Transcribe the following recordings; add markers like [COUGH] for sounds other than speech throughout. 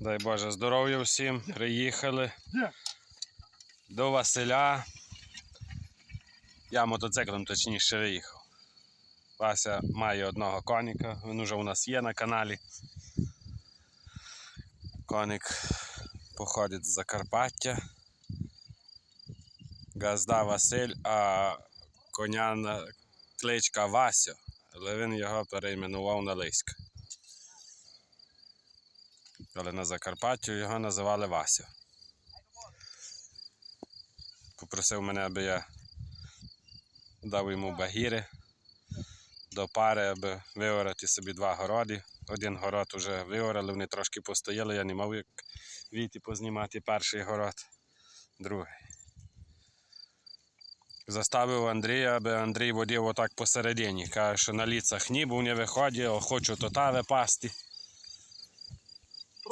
Дай Боже здоров'я всім. Приїхали до Василя. Я мотоциклом точніше виїхав. Вася має одного коніка, він уже у нас є на каналі. Коник походить з Закарпаття. Газда Василь, а коня кличка Васю, але він його перейменував на Лиська. Але на Закарпаттю його називали Васю. Попросив мене, аби я дав йому багіри до пари, аби виорати собі два городи. Один город вже виорали, вони трошки постояли, я не мав як війти познімати перший город, другий. Заставив Андрія, аби Андрій водив отак посередині. Каже, що на ліцах ні, бо не виходить, хочу то та випасти.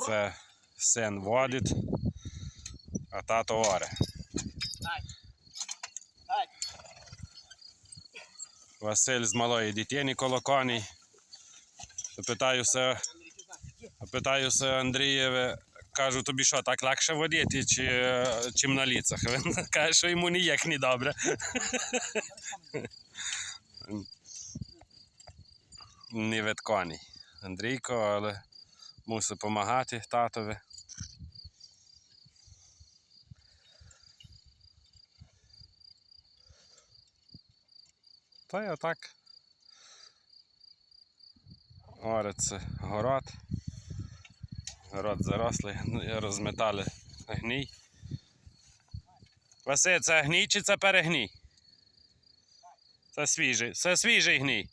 Це син водить, а тато оре. Василь з малої дитини коло коней. Питаюся, питаюся Андрієве, кажу, тобі що, так легше водити, чи, чим на ліцах? Він каже, що йому ніяк не добре. Не від коней. Андрійко, але мусить допомагати татові. Та й отак. Ориться город. Город зарослий, [LAUGHS] ну, розметали гній. Василь, це гній чи це перегній? Це свіжий. Це свіжий гній.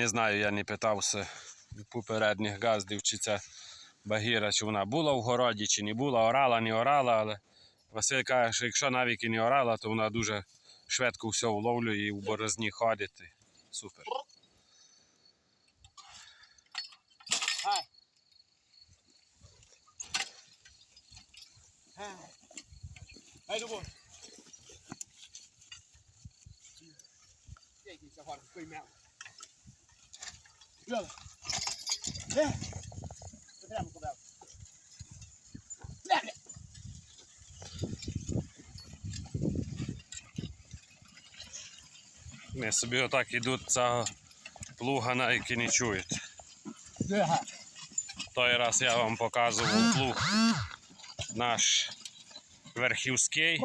Не знаю, я не питався попередніх газдів, чи це багіра, чи вона була в городі, чи не була, орала, не орала, але Василь каже, що якщо навіть і не орала, то вона дуже швидко все вловлює і в борозні ходить. Супер. Hej du bor. Det ikke så hårdt. Gå i. Der må gå der. Lær det. Не собі отак ідуть цього плуга, навіть і не чують. Er. Той раз я вам показував плуг наш верхівський.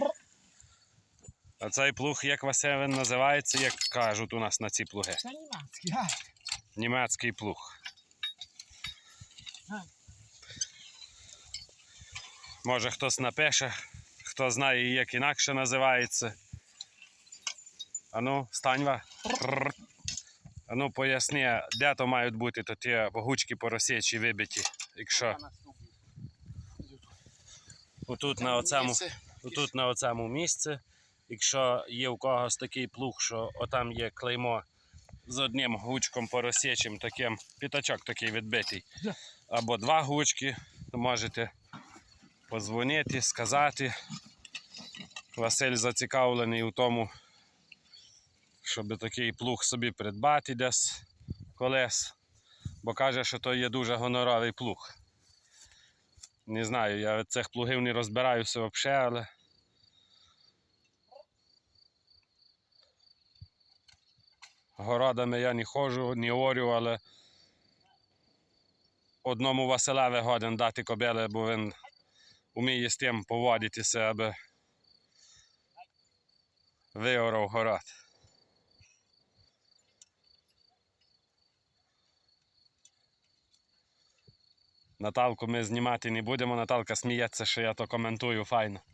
А цей плуг, як він називається, як кажуть у нас на ці плуги. Det er animalsk. Німецький плуг. Може хтось напише, хто знає, як інакше називається. Ану, станьва. Ану, поясни, де то мають бути то ті вагучки поросячі вибиті. Якщо отут на оцему, отут на оцему місці, якщо є у когось такий плуг, що отам є клеймо з одним гучком поросячим, таким п'ятачок такий відбитий, або два гучки, то можете подзвонити, сказати. Василь зацікавлений у тому, щоб такий плуг собі придбати десь колес, бо каже, що то є дуже гоноровий плуг. Не знаю, я цих плугів не розбираюся взагалі, але. Городами я не ходжу, не орю, але одному Василеві годен дати кобили, бо він вміє з тим поводитися, аби виорав город. Наталку ми знімати не будемо. Наталка сміється, що я то коментую файно. [LAUGHS]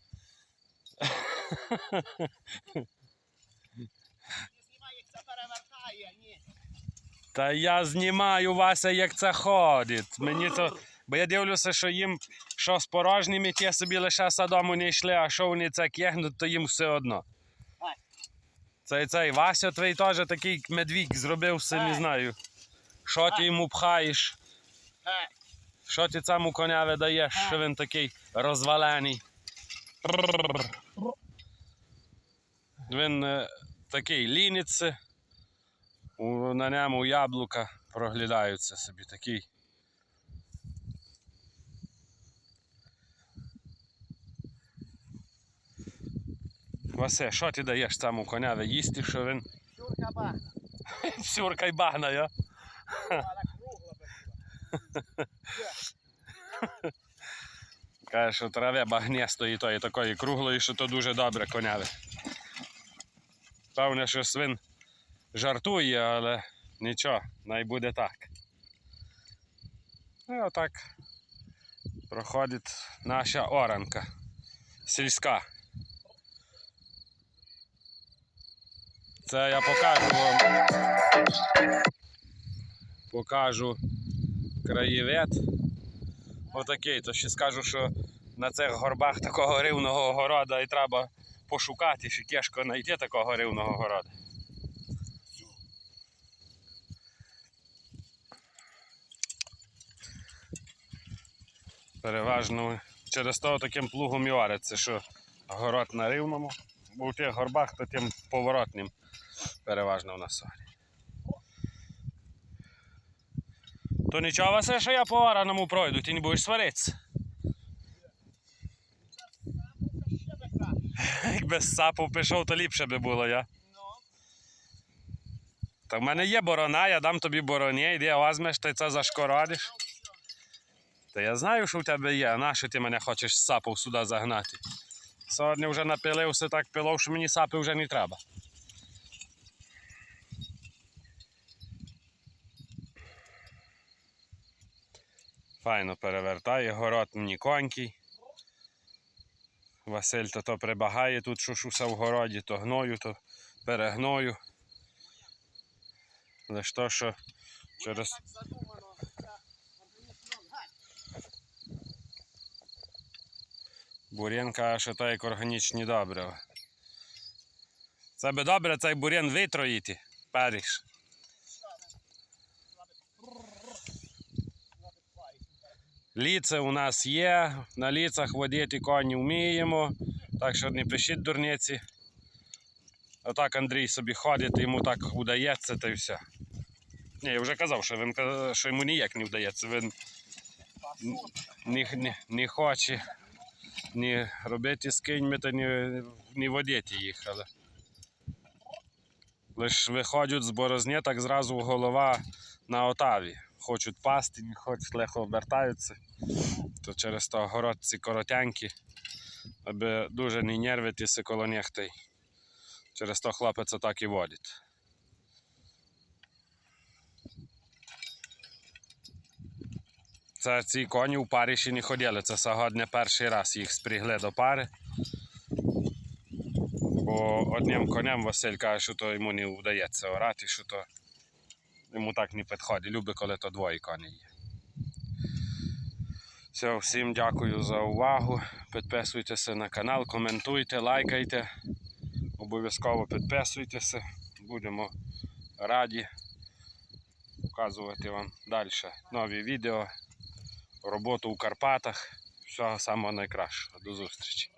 Не знімай, як це перевертає, ні. Та я знімаю Вася, як це ходить. Мені то. Бо я дивлюся, що їм що з порожніми, ті собі лише садому не йшли, а що вони це кигнуть, то їм все одно. Цей цей Вася твій теж такий медвік зробив все, не знаю. Що ти йому пхаєш? Що ти цьому коняві даєш, Ай. що він такий розвалений? Він е, такий лініце. У, на ньому яблука проглядаються собі такий. Васе, що ти даєш цьому коняві їсти, що він Чурка бахна. [LAUGHS] сюрка й багна, я? [LAUGHS] Каже, що траве багнєстої тої такої круглої, що то дуже добре коняве. Певне, що свин жартує, але нічого, най буде так. Ну, І отак проходить наша оранка сільська. Це я покажу вам. Покажу краєвид. Отакий, то ще скажу, що на цих горбах такого рівного города і треба пошукати, ще кешко знайти такого рівного города. Переважно через того таким плугом і вариться, що город на рівному, бо у тих горбах то тим поворотним переважно в нас. То нічого, Васе, що я по вараному пройду, ти не будеш сваритися. [LAUGHS] Якби з сапу пішов, то ліпше би було, я. Та в мене є борона, я дам тобі бороні, йди, візьмеш, ти це зашкородиш. Та я знаю, що в тебе є, а нащо ти мене хочеш з сапу сюди загнати? Сьогодні вже напилився так пилов, що мені сапи вже не треба. Файно перевертає, город мені конький. Василь то то прибагає тут, що шуса в городі, то гною, то перегною. Лиш то, що через так задумано. Це організм гать. Бур'ян каже, що як органічні добрива. Це би добре цей бур'ян витроїти, періш. Ліце у нас є, на ліцах водити коні вміємо, так що не пишіть дурниці. Отак Андрій собі ходить, йому так вдається та й все. Ні, я вже казав, що, він, що йому ніяк не вдається. Він не, не, не хоче ні робити з кіньми, та ні, ні водити їх. Але... Лиш виходять з борозні, так зразу голова на отаві. Хочуть пасти, не хочуть легко обертаються. То через то городці коротянькі, аби дуже не нервитися коло них. та й Через то хлопець так і водить. Це ці коні в парі ще не ходили. Це сьогодні перший раз їх спрягли до пари. Бо одним конем Василь каже, що то йому не вдається орати, що то йому так не підходить. Любить, коли то двоє коней є. Все, всім дякую за увагу. Підписуйтеся на канал, коментуйте, лайкайте. Обов'язково підписуйтеся. Будемо раді показувати вам далі нові відео, роботу у Карпатах. Всього самого найкращого. До зустрічі.